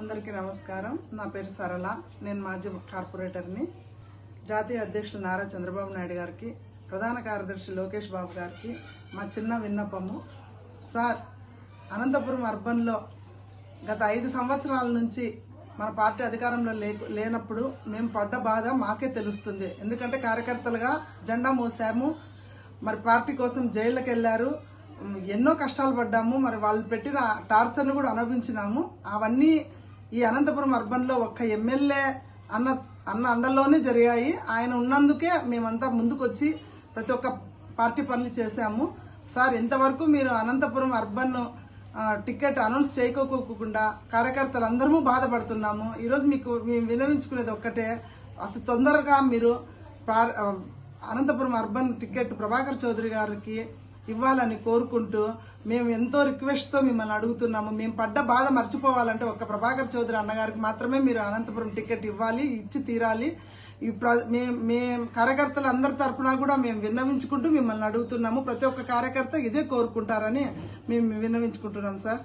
అందరికీ నమస్కారం. నా పేరు సరళ. నేను మాజీ కార్పొరేటర్ని. జాతీయ అధ్యక్షులు నారా చంద్రబాబు నాయుడు గారికి ప్రధాన కార్యదర్శి లోకేష్ బాబు గారికి మా చిన్న విన్నపము. సార్ అనంతపురం అర్బన్లో గత ఐదు సంవత్సరాల నుంచి మన పార్టీ అధికారంలో లే లేనప్పుడు మేము పడ్డ బాధ మాకే తెలుస్తుంది. ఎందుకంటే కార్యకర్తలుగా జెండా మోసాము. మరి పార్టీ కోసం జైళ్ళకి వెళ్ళారు ఎన్నో కష్టాలు పడ్డాము. మరి వాళ్ళు పెట్టిన టార్చర్ను కూడా అనుభవించినాము. అవన్నీ ఈ అనంతపురం అర్బన్లో ఒక్క ఎమ్మెల్యే అన్న అన్న అండలోనే జరిగాయి. ఆయన ఉన్నందుకే మేమంతా ముందుకొచ్చి ప్రతి ఒక్క పార్టీ పనులు చేశాము. సార్ ఇంతవరకు మీరు అనంతపురం అర్బన్ టికెట్ అనౌన్స్ చేయకోకుండా కార్యకర్తలందరము బాధపడుతున్నాము. ఈరోజు మీకు మేము వినవించుకునేది ఒక్కటే. అతి తొందరగా మీరు అనంతపురం అర్బన్ టికెట్ ప్రభాకర్ చౌదరి గారికి ఇవ్వాలని కోరుకుంటూ మేము ఎంతో రిక్వెస్ట్తో మిమ్మల్ని అడుగుతున్నాము. మేము పడ్డ బాధ మర్చిపోవాలంటే ఒక్క ప్రభాకర్ చౌదరి అన్నగారికి మాత్రమే మీరు అనంతపురం టికెట్ ఇవ్వాలి ఇచ్చి తీరాలి. ఈ ప్ర మేము మేము కార్యకర్తలు అందరి తరఫున కూడా మేము విన్నవించుకుంటూ మిమ్మల్ని అడుగుతున్నాము. ప్రతి ఒక్క కార్యకర్త ఇదే కోరుకుంటారని మేము విన్నవించుకుంటున్నాం సార్.